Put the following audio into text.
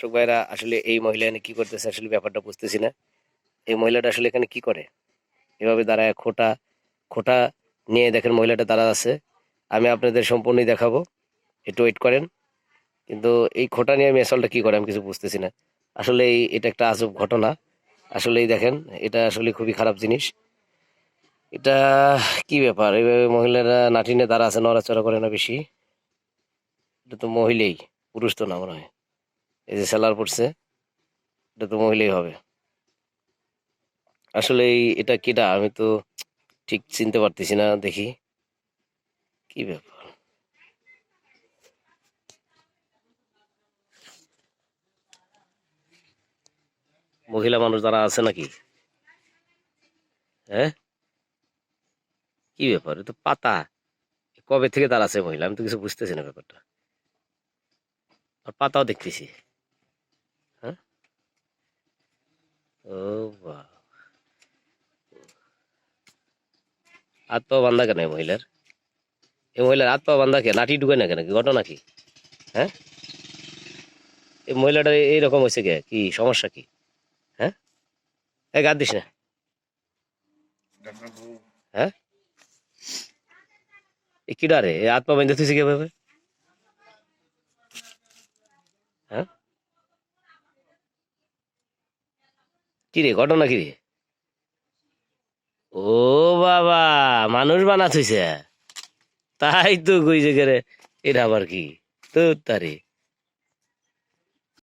দর্শক ভাইরা আসলে এই মহিলা এখানে কি করতেছে আসলে ব্যাপারটা বুঝতেছি না। এই মহিলাটা আসলে এখানে কি করে? এভাবে দাঁড়ায় খোটা খোটা নিয়ে দেখেন মহিলাটা দাঁড়া আছে। আমি আপনাদের সম্পূর্ণই দেখাবো। একটু ওয়েট করেন। কিন্তু এই খোটা নিয়ে আমি আসলটা কি করে আমি কিছু বুঝতেছি না। আসলে এটা একটা আজব ঘটনা। আসলেই দেখেন, এটা আসলে খুবই খারাপ জিনিস। এটা কি ব্যাপার? এইভাবে মহিলারা নাটিনে দাঁড়া আছে, নড়াচড়া করে না বেশি। এটা তো মহিলাই, পুরুষ তো না মনে হয়। এই যে সেলার পড়ছে, এটা তো মহিলাই হবে। আসলে এটা কিটা আমি তো ঠিক চিনতে পারতেছি না, দেখি। কি ব্যাপার? মহিলা মানুষ যারা আছে নাকি? হ্যাঁ? কি ব্যাপার? তো পাতা। কবে থেকে তার আছে মহিলা? আমি তো কিছু বুঝতেছি না ব্যাপারটা। আর পাতাও দেখতেছি হ্যাঁ ও বাহ হাত পা বান্ধা কেন মহিলার? এই মহিলার হাত পা বান্ধা কে? লাঠি ঢুকে না কেন? কি ঘটনা কি? হ্যাঁ? এই মহিলাটা এইরকম হয়েছে কে? কি সমস্যা কি? হ্যাঁ? এই গাদ দিস না। হ্যাঁ? এ কিডা রে? হাত পা বেঁধে তুই কীভাবে? হ্যাঁ? কি রে? ঘটনা কি রে? ও মানুষ বানা তাই তো কইছে কে রে এটা আবার কি? তো তারে।